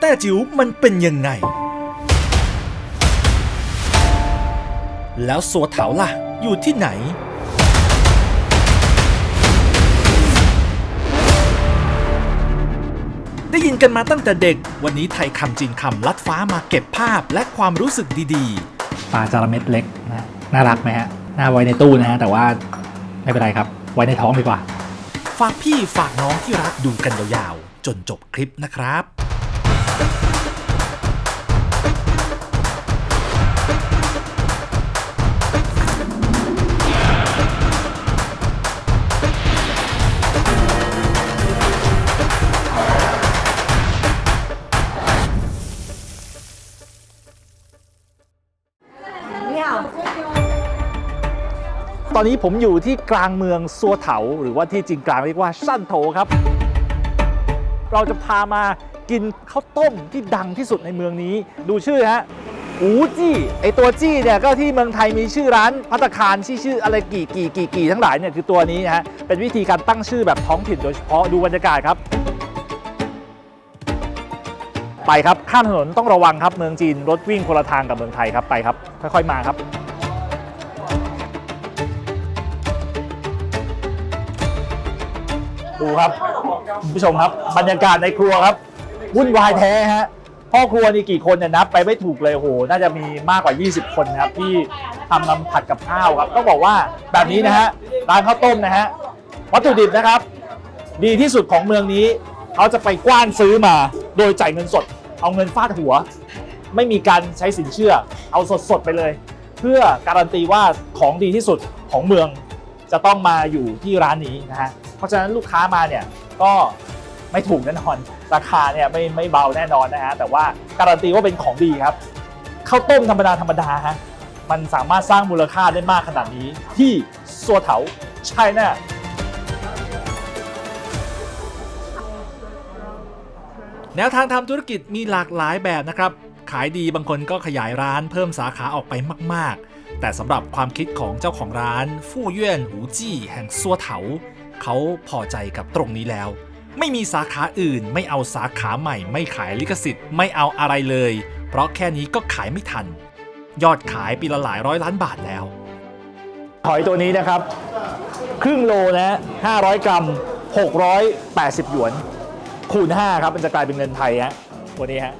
แต่จิ๋วมันเป็นยังไง แล้วสัวเถาล่ะ อยู่ที่ไหน ได้ยินกันมาตั้งแต่เด็ก วันนี้ไทยคำจีนคำลัดฟ้ามาเก็บภาพและความรู้สึกดีปลาจาระเม็ดเล็กนะน่ารักไหมฮะ น่าไว้ในตู้นะฮะ แต่ว่าไม่เป็นไรครับ ไว้ในท้องดีกว่า ๆ ฝากพี่ฝากน้องที่รักดูกันยาวๆ จนจบคลิปนะครับ อนนี้ผมอยู่ที่กลางเมืองซัวเถา หรือว่าที่จริงกลางเรียกว่าสั้นโถครับ เราจะพามากินข้าวต้มที่ดังที่สุดในเมืองนี้ ดูชื่อฮะอูจี้ไอตัวจี้เนี่ยก็ที่เมืองไทยมีชื่อร้านพัตตาคารที่ชื่ออะไรกี่กี่กี่กี่ทั้งหลายเนี่ยคือตัวนี้นะฮะเป็นวิธีการตั้งชื่อแบบท้องถิ่นโดยเฉพาะดูบรรยากาศครับ ไปครับข้ามถนนต้องระวังครับเมืองจีนรถวิ่งคนละทางกับเมืองไทยครับไปครับ ค่อยๆมาครับ ดูครับคุณผู้ชมครับ บรรยากาศในครัวครับวุ่นวายแท้ฮะพ่อครัวนี่กี่คนเนี่ยนับไปไม่ถูกเลยโหน่าจะมีมากกว่า 20 คนนะครับที่ทำน้ำผัดกับข้าวครับต้องบอกว่าแบบนี้นะฮะร้านข้าวต้มนะฮะวัตถุดิบนะครับ ดีที่สุดของเมืองนี้ เขาจะไปกว้านซื้อมา โดยจ่ายเงินสด เอาเงินฟาดหัว ไม่มีการใช้สินเชื่อ เอาสดๆไปเลย เพื่อการันตีว่าของดีที่สุดของเมืองจะต้องมาอยู่ที่ร้านนี้นะฮะ เพราะฉะนั้นลูกค้ามาเนี่ยก็ไม่ถูกแน่นอน ราคาเนี่ยไม่ไม่เบาแน่นอนนะฮะแต่ว่าการันตีว่าเป็นของดีครับข้าวต้มธรรมดาธรรมดาฮะมันสามารถสร้างมูลค่าได้มากขนาดนี้ที่ซัวเถาใช่แน่แนวทางทำธุรกิจมีหลากหลายแบบนะครับ ขายดีบางคนก็ขยายร้านเพิ่มสาขาออกไปมาก ๆ แต่สำหรับความคิดของเจ้าของร้าน ฟู่เย่นหูจี้แห่งซัวเถา เขาพอใจกับตรงนี้แล้ว ไม่มีสาขาอื่น ไม่เอาสาขาใหม่ ไม่ขายลิขสิทธิ์ไม่เอาอะไรเลย เพราะแค่นี้ก็ขายไม่ทัน ยอดขายปีละหลายร้อยล้านบาทแล้ว หอยตัวนี้นะครับ ครึ่งโลนะฮะ500 กรัม 680 หยวน คูณ 5 ครับมันจะกลายเป็นเงินไทยฮะตัวนี้ฮะ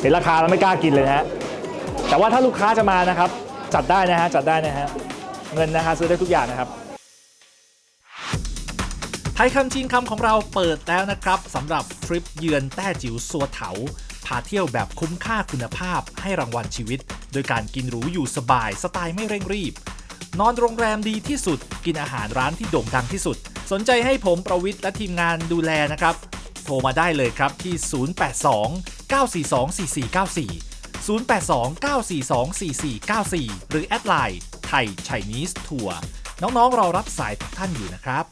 เห็นราคาแล้วไม่กล้ากินเลยนะฮะแต่ว่าถ้าลูกค้าจะมานะครับ จัดได้นะฮะจัดได้นะฮะเงินนะฮะซื้อได้ทุกอย่างนะครับไทยคำจีนคำของเราเปิดแล้วนะครับสำหรับทริปเยือนแต้จิ๋วสัวเถาพาเที่ยวแบบคุ้มค่าคุณภาพให้รางวัลชีวิต โดยการกินหรูอยู่สบายสไตล์ไม่เร่งรีบ นอนโรงแรมดีที่สุด กินอาหารร้านที่โด่งดังที่สุด สนใจให้ผมประวิทย์และทีมงานดูแลนะครับ โทรมาได้เลยครับที่ 082 942 4494 082 942 4494 หรือแอดไลน์ไทย Chinese Tour น้องๆรอรับสายทุกท่านอยู่นะครับ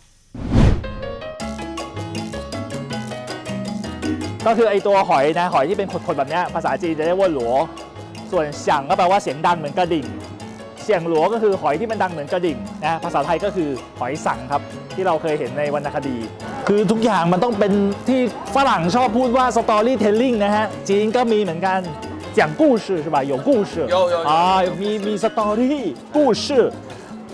ก็คือไอตัวหอยนะหอยที่เป็นขดๆแบบเนี้ยภาษาจีนจะเรียกว่าหลัว ส่วนเสียงก็แปลว่าเสียงดังเหมือนกระดิ่ง เสียงหลัวก็คือหอยที่มันดังเหมือนกระดิ่งนะภาษาไทยก็คือหอยสังครับ ที่เราเคยเห็นในวรรณคดี คือทุกอย่างมันต้องเป็นที่ฝรั่งชอบพูดว่า storytelling นะฮะจีนก็มีเหมือนกัน 讲故事是吧有故事有有有อ่ามีมีสตอรี่故事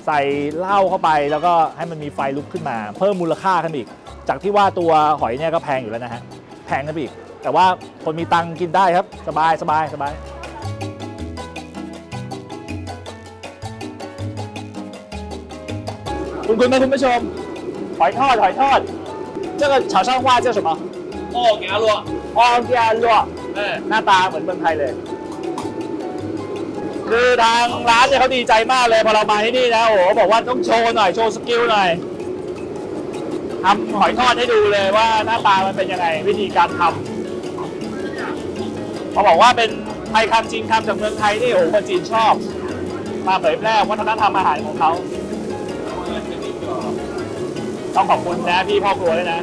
ใส่เหล้าเข้าไปแล้วก็ให้มันมีไฟลุกขึ้นมา เพิ่มมูลค่าขึ้นอีก จากที่ว่าตัวหอยเนี่ยก็แพงอยู่แล้วนะฮะ แพงขึ้นไปอีก แต่ว่าคนมีตังค์กินได้ครับ สบายสบายสบาย คุณคุณคุณผู้ชม หอยทอด หอยทอด这个炒上话叫什么哦，给他落， ออ หน้าตาเหมือนเมืองไทยเลย คือทางร้านเนี่ยเขาดีใจมากเลยพอเรามาที่นี่นะโอ้โหบอกว่าต้องโชว์หน่อยโชว์สกิลหน่อยทำหอยทอดให้ดูเลยว่าหน้าตามันเป็นยังไง วิธีการทำเขาบอกว่าเป็นไทยคำจีนคำจากเมืองไทยนี่โอ้โหคนจีนชอบ มาเผยแพร่วัฒนธรรมอาหารของเขาต้องขอบคุณนะพี่พ่อครัวด้วยนะ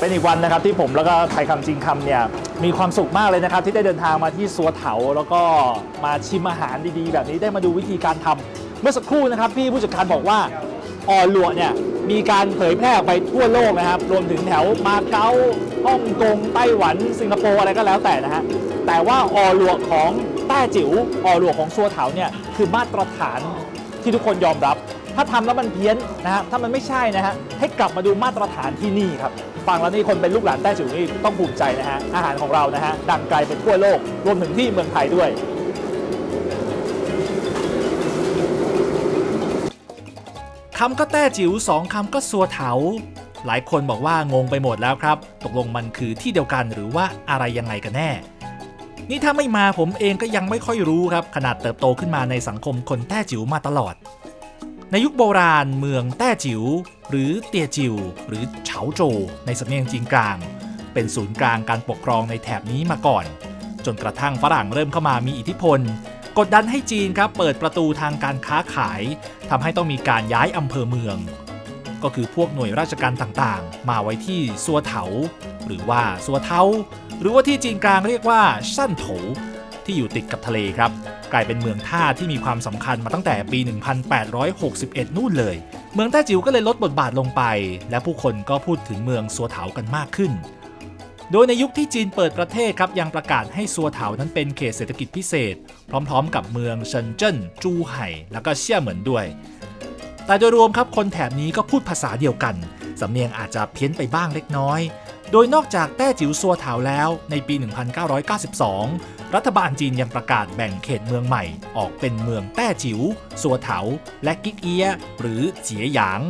เป็นอีกวันนะครับที่ผมแล้วก็ไทยคำจริงคำเนี่ยมีความสุขมากเลยนะครับที่ได้เดินทางมาที่สัวเถา แล้วก็มาชิมอาหารดีๆ แบบนี้ได้มาดูวิธีการทำเมื่อสักครู่นะครับพี่ผู้จัดการบอกว่าออหลวเนี่ยมีการเผยแพร่ไปทั่วโลกนะครับ รวมถึงแถวมาเก๊าฮ่องกงไต้หวัน สิงคโปร์อะไรก็แล้วแต่นะฮะแต่ว่าออหลวของแต้จิ๋วออหลวของสัวเถาเนี่ยคือมาตรฐานที่ทุกคนยอมรับ ถ้าทำแล้วมันเพี้ยนนะฮะถ้ามันไม่ใช่นะฮะให้กลับมาดูมาตรฐานที่นี่ครับ ฟังแล้วนี่คนเป็นลูกหลานแต้จิ๋วนี่ต้องภูมิใจนะฮะ อาหารของเรานะฮะ ดังไกลไปทั่วโลก รวมถึงที่เมืองไทยด้วยคำก็แต้จิ๋วสองคำก็สัวเถา หลายคนบอกว่างงไปหมดแล้วครับ ตกลงมันคือที่เดียวกันหรือว่าอะไรยังไงกันแน่ นี่ถ้าไม่มาผมเองก็ยังไม่ค่อยรู้ครับ ขนาดเติบโตขึ้นมาในสังคมคนแต้จิ๋วมาตลอด ในยุคโบราณเมืองแต้จิ๋วหรือเตียจิ๋วหรือเฉาโจ ในสำเนียงจีนกลาง เป็นศูนย์กลางการปกครองในแถบนี้มาก่อน จนกระทั่งฝรั่งเริ่มเข้ามามีอิทธิพล กดดันให้จีนครับเปิดประตูทางการค้าขายทำให้ต้องมีการย้ายอำเภอเมือง ก็คือพวกหน่วยราชการต่างๆ มาไว้ที่ซัวเถา หรือว่าซัวเทาหรือว่าที่จีนกลางเรียกว่าสั้นโถที่อยู่ติดกับทะเลครับ กลายเป็นเมืองท่าที่มีความสำคัญมาตั้งแต่ปี 1861 นู่นเลย เมืองแต้จิ๋วก็เลยลดบทบาทลงไป และผู้คนก็พูดถึงเมืองซัวเถากันมากขึ้น โดยในยุคที่จีนเปิดประเทศครับยังประกาศให้ซัวเถานั้นเป็นเขตเศรษฐกิจพิเศษ พร้อมๆ กับเมืองเซินเจิ้นจูไห่ แล้วก็เซี่ยเหมินด้วย แต่โดยรวมครับคนแถบนี้ก็พูดภาษาเดียวกันสำเนียงอาจจะเพี้ยนไปบ้างเล็กน้อยโดยนอกจากแต้จิ๋วซัวเถาแล้วในปี 1992 รัฐบาลจีนยังประกาศแบ่งเขตเมืองใหม่ออกเป็นเมืองแต้จิ๋วซัวเถา และกิกเอียะหรือเจียหยาง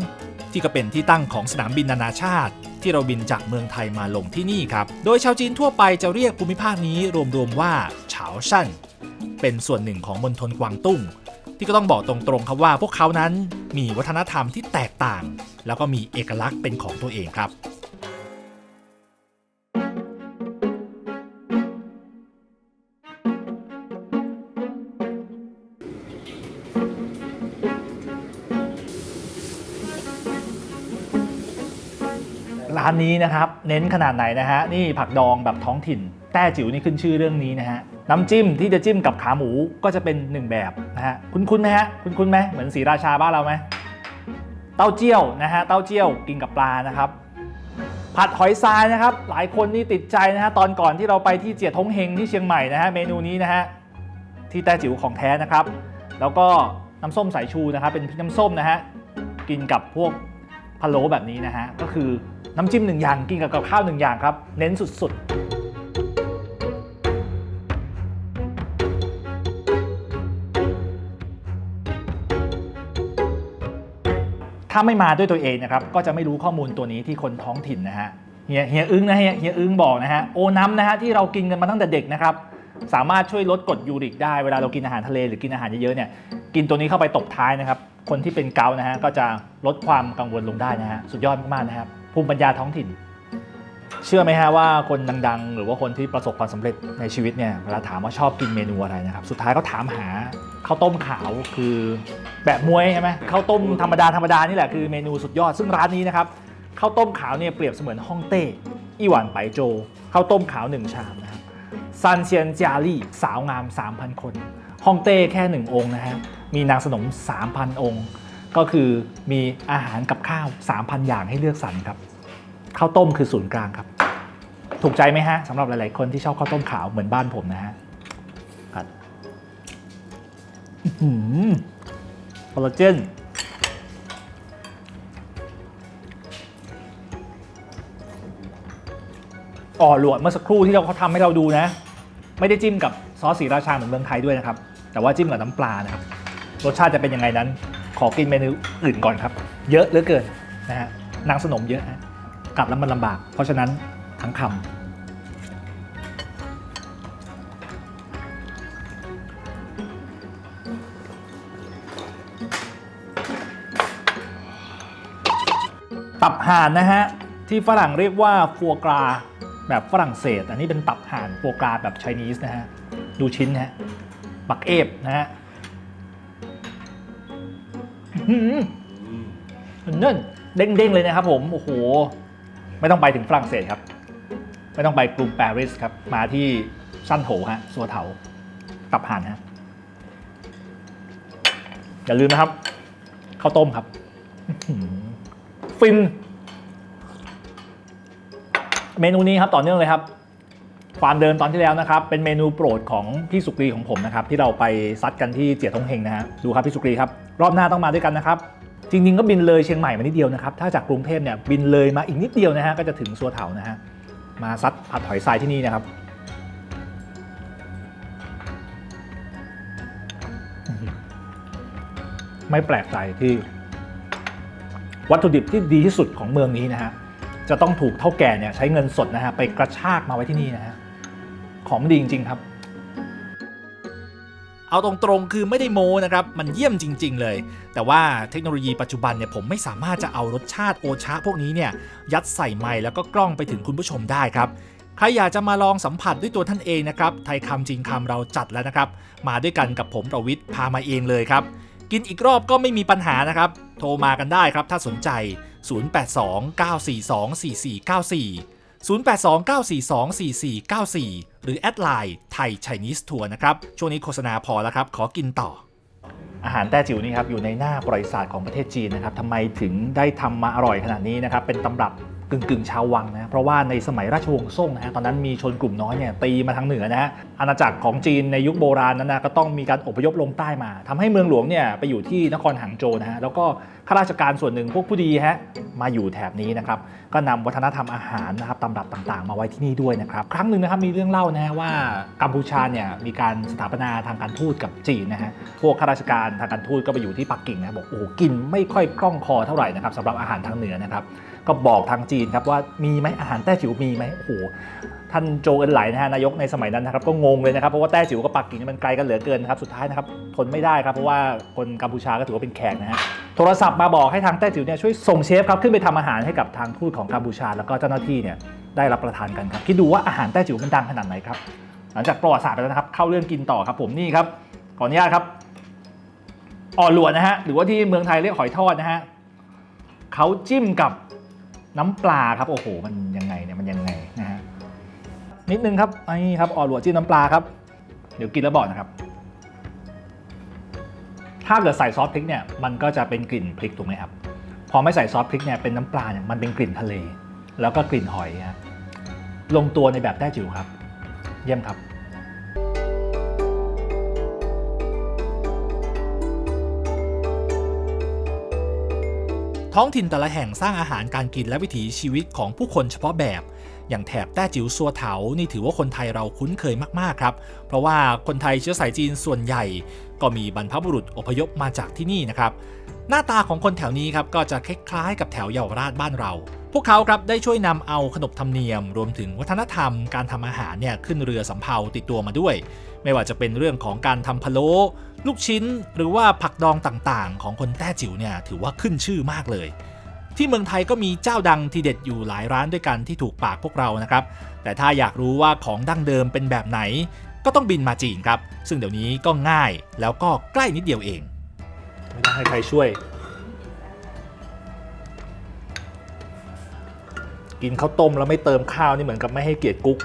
ที่ก็เป็นที่ตั้งของสนามบินนานาชาติ ที่เราบินจากเมืองไทยมาลงที่นี่ครับ โดยชาวจีนทั่วไปจะเรียกภูมิภาคนี้รวมๆว่าเฉาชั่น เป็นส่วนหนึ่งของมณฑลกวางตุ้ง ที่ก็ต้องบอกตรงๆครับว่าพวกเขานั้นมีวัฒนธรรมที่แตกต่าง แล้วก็มีเอกลักษณ์เป็นของตัวเองครับานนี้นะครับเน้นขนาดไหนนะฮะนี่ผักดองแบบท้องถิ่น แต้จิ๋วนี่ขึ้นชื่อเรื่องนี้นะฮะน้ำจิ้มที่จะจิ้มกับขาหมูก็จะเป็นหนึ่งแบบนะฮะคุ้นๆไหมฮะคุ้นๆไหมเหมือนสีราชาบ้านเราไหมเต้าเจี้ยวนะฮะเต้าเจี้ยวกินกับปลานะครับผัดหอยทรายนะครับ หลายคนนี่ติดใจนะฮะตอนก่อนที่เราไปที่เจียทงเฮงที่เชียงใหม่นะฮะเมนูนี้นะฮะที่แต้จิ๋วของแท้นะครับ แล้วก็น้ำส้มสายชูนะครับเป็นน้ำส้มนะฮะกินกับพวกพะโล้แบบนี้นะฮะก็คือ น้ำจิ้มหนึ่งอย่างกินกับกับข้าวหนึ่งอย่างครับ เน้นสุดๆถ้าไม่มาด้วยตัวเองนะครับก็จะไม่รู้ข้อมูลตัวนี้ที่คนท้องถิ่นนะฮะเฮียเฮียอึ้งนะเฮียเฮียอึ้งบอกนะฮะโอน้ำนะฮะที่เรากินกันมาตั้งแต่เด็กนะครับสามารถช่วยลดกรดยูริกได้เวลาเรากินอาหารทะเลหรือกินอาหารเยอะๆเนี่ยกินตัวนี้เข้าไปตบท้ายนะครับ คนที่เป็นเกานะฮะก็จะลดความกังวลลงได้นะฮะสุดยอดมากๆนะครับ ภูมิปัญญาท้องถิ่น เชื่อไหมฮะว่าคนดังๆ หรือว่าคนที่ประสบความสำเร็จในชีวิตเนี่ยเวลาถามว่าชอบกินเมนูอะไรนะครับ สุดท้ายก็ถามหาข้าวต้มขาวคือแบบมวยใช่ไหมข้าวต้มธรรมดาธรรมดานี่แหละคือเมนูสุดยอดซึ่งร้านนี้นะครับข้าวต้มขาวเนี่ยเปรียบเสมือนฮ่องเต้อีหวานไปโจข้าวต้มขาวหนึ่งชามนะครับซันเซียนจารี่สาวงาม 3,000 คนฮ่องเต้แค่หนึ่งองค์นะฮะมีนางสนม 3,000 องค์ ก็คือมีอาหารกับข้าว 3,000 อย่างให้เลือกสรรครับข้าวต้มคือศูนย์กลางครับ ถูกใจไหมฮะสำหรับหลายๆ คนที่ชอบข้าวต้มขาวเหมือนบ้านผมนะฮะครับอื้อหือคอลลาเจนอ่อหลวดเมื่อสักครู่ที่เราเขาทำให้เราดูนะ ไม่ได้จิ้มกับซอสสีราชาเหมือนเมืองไทยด้วยนะครับ แต่ว่าจิ้มกับน้ำปลานะครับ รสชาติจะเป็นยังไงนั้น ขอกินเมนูอื่นก่อนครับ เยอะเหลือเกินนะฮะนางสนมเยอะฮะกัดแล้วมันลำบาก เพราะฉะนั้นทั้งคำตับห่านนะฮะ ที่ฝรั่งเรียกว่าฟัวกราแบบฝรั่งเศส อันนี้เป็นตับห่านฟัวกราแบบไชนีสนะฮะ ดูชิ้นนะฮะ บักเอฟนะฮะ เน่นเด้งๆเลยนะครับผม โอ้โห ไม่ต้องไปถึงฝรั่งเศสครับ ไม่ต้องไปกรุงปารีสครับ มาที่สั้นโถฮะสัวเถา ตับห่านฮะ อย่าลืมนะครับ ข้าวต้มครับ ฟิน เมนูนี้ครับต่อเนื่องเลยครับความเดิมตอนที่แล้วนะครับ เป็นเมนูโปรดของพี่สุกรีของผมนะครับ ที่เราไปซัดกันที่เจียทงเฮงนะฮะดูครับพี่สุกรีครับ รอบหน้าต้องมาด้วยกันนะครับ จริงๆก็บินเลยเชียงใหม่มานิดเดียวนะครับ ถ้าจากกรุงเทพเนี่ยบินเลยมาอีกนิดเดียวนะฮะก็จะถึงสัวเถานะฮะ มาซัดผัดหอยทรายที่นี่นะครับไม่แปลกใจที่ วัตถุดิบที่ดีที่สุดของเมืองนี้นะฮะจะต้องถูกเท่าแก่เนี่ยใช้เงินสดนะฮะไปกระชากมาไว้ที่นี่นะฮะของดีจริง ๆ ครับ เอาตรงๆ คือไม่ได้โมนะครับ มันเยี่ยมจริง ๆ เลย แต่ว่าเทคโนโลยีปัจจุบันเนี่ยผมไม่สามารถจะเอารสชาติโอชาพวกนี้เนี่ยยัดใส่ไมค์แล้วก็กล้องไปถึงคุณผู้ชมได้ครับใครอยากจะมาลองสัมผัสด้วยตัวท่านเองนะครับไทยคำจริงคำเราจัดแล้วนะครับ มาด้วยกันกับผมประวิทย์พามาเองเลยครับ กินอีกรอบก็ไม่มีปัญหานะครับ โทรมากันได้ครับถ้าสนใจ 082-942-4494 082-942-4494 หรือแอดไลน์ไทยไชนีสทัวร์นะครับ ช่วงนี้โฆษณาพอแล้วครับ ขอกินต่อ อาหารแต้จิ๋วนี่ครับอยู่ในหน้าประวัติศาสตร์ของประเทศจีนนะครับทำไมถึงได้ทำมาอร่อยขนาดนี้นะครับ เป็นตำรับ กึ่งกึ่งๆชาววังนะเพราะว่าในสมัยราชวงศ์ซ่งนะฮะตอนนั้นมีชนกลุ่มน้อยเนี่ยตีมาทางเหนือนะฮะอาณาจักรของจีนในยุคโบราณนั้นนะก็ต้องมีการอพยพลงใต้มาทำให้เมืองหลวงเนี่ยไปอยู่ที่นครหางโจวนะฮะแล้วก็ข้าราชการส่วนหนึ่งพวกผู้ดีฮะมาอยู่แถบนี้นะครับก็นำวัฒนธรรมอาหารนะครับตำรับต่างๆ มาไว้ที่นี่ด้วยนะครับครั้งหนึ่งนะครับมีเรื่องเล่านะฮะว่ากัมพูชาเนี่ยมีการสถาปนาทางการทูตกับจีนนะฮะพวกข้าราชการทางการทูตก็ไปอยู่ที่ปักกิ่งนะบอกโอ้กินไม่ค่อยคล่องคอเท่าไหร่นะครับสำหรับอาหารทางเหนือนะครับ ก็บอกทางจีนครับว่ามีไหมอาหารแต้จิ๋วมีไหมโอ้โหท่านโจเอินไหลนะฮะนายกในสมัยนั้นนะครับก็งงเลยนะครับเพราะว่าแต้จิ๋วกับปักกิ่งนี่มันไกลกันเหลือเกินนะครับสุดท้ายนะครับทนไม่ได้ครับเพราะว่าคนกัมพูชาก็ถือว่าเป็นแขกนะฮะโทรศัพท์มาบอกให้ทางแต้จิ๋วเนี่ยช่วยส่งเชฟครับขึ้นไปทำอาหารให้กับทางทูตของกัมพูชา แล้วก็เจ้าหน้าที่เนี่ยได้รับประทานกันครับคิดดูว่าอาหารแต้จิ๋วมันดังขนาดไหนครับหลังจากประวัติศาสตร์ไปแล้วนะครับเข้าเรื่องกินต่อครับผมนี่ครับขออนุญาตครับอ่อหลวนนะฮะหรือว่าที่เมืองไทยเรียกหอยทอดนะฮะเขาจิ้มกับ น้ำปลาครับโอ้โหมันยังไงเนี่ยมันยังไงนะฮะนิดนึงครับนี่ครับอ่อหลวจิ้มน้ำปลาครับ เดี๋ยวกินแล้วบอกนะครับ ถ้าเกิดใส่ซอสพริกเนี่ยมันก็จะเป็นกลิ่นพริกถูกไหมครับพอไม่ใส่ซอสพริกเนี่ยเป็นน้ำปลาเนี่ยมันเป็นกลิ่นทะเล แล้วก็กลิ่นหอยฮะลงตัวในแบบแต้จิ๋วครับ เยี่ยมครับ ท้องถิ่นแต่ละแห่งสร้างอาหารการกินและวิถีชีวิตของผู้คนเฉพาะแบบ อย่างแถบแต้จิ๋วซัวเถา นี่ถือว่าคนไทยเราคุ้นเคยมากๆครับ เพราะว่าคนไทยเชื้อสายจีนส่วนใหญ่ ก็มีบรรพบุรุษอพยพมาจากที่นี่นะครับ หน้าตาของคนแถวนี้ครับก็จะคล้ายๆกับแถวเยาวราชบ้านเรา พวกเขาครับได้ช่วยนำเอาขนบธรรมเนียม รวมถึงวัฒนธรรมการทำอาหารเนี่ยขึ้นเรือสำเภาติดตัวมาด้วย ไม่ว่าจะเป็นเรื่องของการทำพะโล้ลูกชิ้น หรือว่าผักดองต่างๆ ของคนแต้จิ๋วเนี่ยถือว่าขึ้นชื่อมากเลย ที่เมืองไทยก็มีเจ้าดังที่เด็ดอยู่หลายร้านด้วยกันที่ถูกปากพวกเรานะครับ แต่ถ้าอยากรู้ว่าของดั้งเดิมเป็นแบบไหน ก็ต้องบินมาจีนครับ ซึ่งเดี๋ยวนี้ก็ง่ายแล้วก็ใกล้นิดเดียวเองไม่ต้องให้ใครช่วย กินข้าวต้มแล้วไม่เติมข้าวนี่เหมือนกับไม่ให้เกียรติกุ๊ก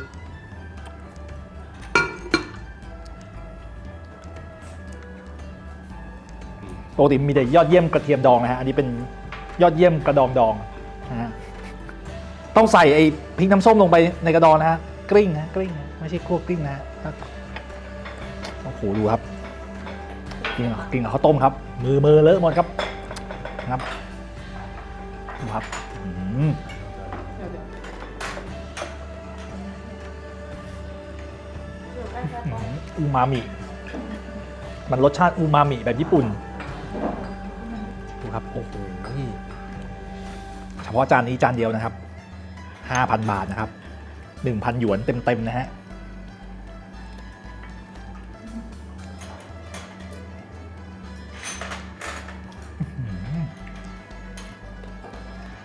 ปกติมีแต่ยอดเยี่ยมกระเทียมดองนะฮะ อันนี้เป็นยอดเยี่ยมกระดองดองนะฮะ ต้องใส่ไอ้พริกน้ำส้มลงไปในกระดองนะฮะ กริ้งนะกริ้งนะไม่ใช่คั่วกลิ้งนะฮะโอ้โหดูครับ กินกับกินกับข้าวต้มครับ มือมือเลอะหมดครับนะครับดูครับ อืม อูมามิ มันรสชาติอูมามิแบบญี่ปุ่นดูครับ โอ้โหเฉพาะจานนี้จานเดียวนะครับ 5,000 บาทนะครับ 1,000 หยวนเต็ม ๆ นะฮะ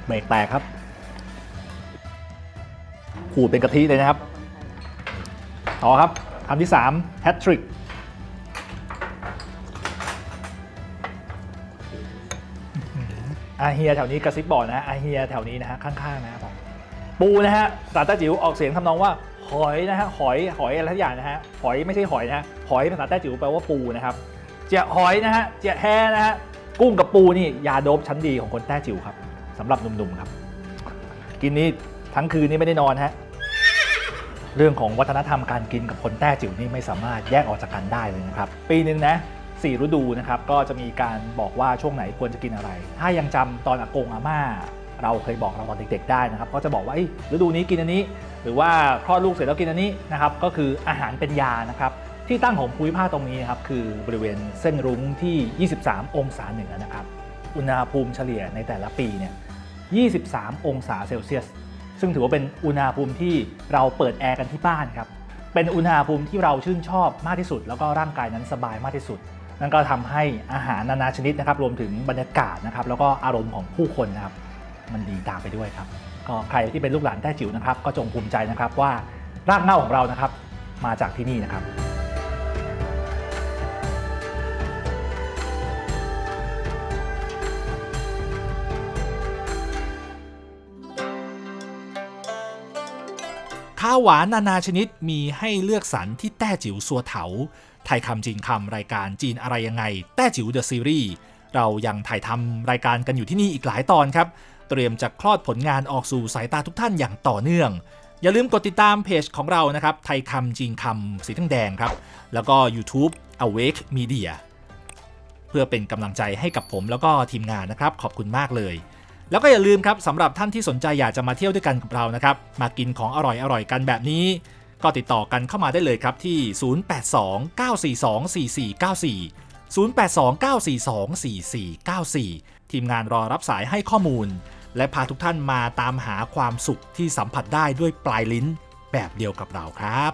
เบรกแตกครับ ขูดเป็นกะทิเลยนะครับ ต่อครับ คำที่3 hat trick อาเฮียแถวนี้กระซิบบอกนะอาเฮียแถวนี้นะฮะข้างๆนะครับอกปูนะฮะภาษาแต้จิ๋วออกเสียงทำนองว่า หอยนะฮะหอยหอยอะไรทุกอย่างนะฮะหอยไม่ใช่หอยนะฮะหอยภาษาแต้จิ๋วแปลว่าปูนะครับเจียหอยนะฮะเจียแฮนะฮะกุ้งกับปูนี่ยาโดบชั้นดีของคนแต้จิ๋วครับสำหรับหนุ่มๆครับ กินนี้ทั้งคืนนี่ไม่ได้นอนฮะ เรื่องของวัฒนธรรมการกินกับคนแต้จิ๋วนี่ไม่สามารถแยกออกจากกันได้เลยนะครับ ปีหนึ่งนะสี่ฤดูนะครับ ก็จะมีการบอกว่าช่วงไหนควรจะกินอะไร ถ้ายังจำตอนอากงอาม่า เราเคยบอกเราตอนเด็กๆได้นะครับ ก็จะบอกว่าเอ้ยฤดูนี้กินอันนี้ หรือว่าคลอดลูกเสร็จแล้วกินอันนี้นะครับ ก็คืออาหารเป็นยานะครับที่ตั้งของภูมิภาคตรงนี้นะครับคือบริเวณเส้นรุ้งที่ 23 องศาเหนือนะครับ อุณหภูมิเฉลี่ยในแต่ละปีเนี่ย 23 องศาเซลเซียส ซึ่งถือว่าเป็นอุณหภูมิที่เราเปิดแอร์กันที่บ้านครับ เป็นอุณหภูมิที่เราชื่นชอบมากที่สุด แล้วก็ร่างกายนั้นสบายมากที่สุด นั่นก็ทำให้อาหารนานาชนิดนะครับ รวมถึงบรรยากาศนะครับ แล้วก็อารมณ์ของผู้คนนะครับ มันดีตามไปด้วยครับ ก็ใครที่เป็นลูกหลานแต้จิ๋วนะครับ ก็จงภูมิใจนะครับว่า รากเหง้าของเรานะครับ มาจากที่นี่นะครับ ข้าวหวานนานาชนิดมีให้เลือกสรรที่แต้จิ๋วสัวเถาไทยคำจีนคำรายการจีนอะไรยังไง แต้จิ๋วเดอะซีรีส์เรายังถ่ายทำรายการกันอยู่ที่นี่อีกหลายตอนครับ เตรียมจะคลอดผลงานออกสู่สายตาทุกท่านอย่างต่อเนื่อง อย่าลืมกดติดตามเพจของเรานะครับ ไทยคำจีนคำสีตั้งแดงครับ แล้วก็ YouTube Awake Media เพื่อเป็นกำลังใจให้กับผมแล้วก็ทีมงานนะครับ ขอบคุณมากเลย แล้วก็อย่าลืมครับสำหรับท่านที่สนใจอยากจะมาเที่ยวด้วยกันกับเรานะครับ มากินของอร่อยๆกันแบบนี้ ก็ติดต่อกันเข้ามาได้เลยครับที่ 0829424494 0829424494 ทีมงานรอรับสายให้ข้อมูล และพาทุกท่านมาตามหาความสุขที่สัมผัสได้ด้วยปลายลิ้นแบบเดียวกับเราครับ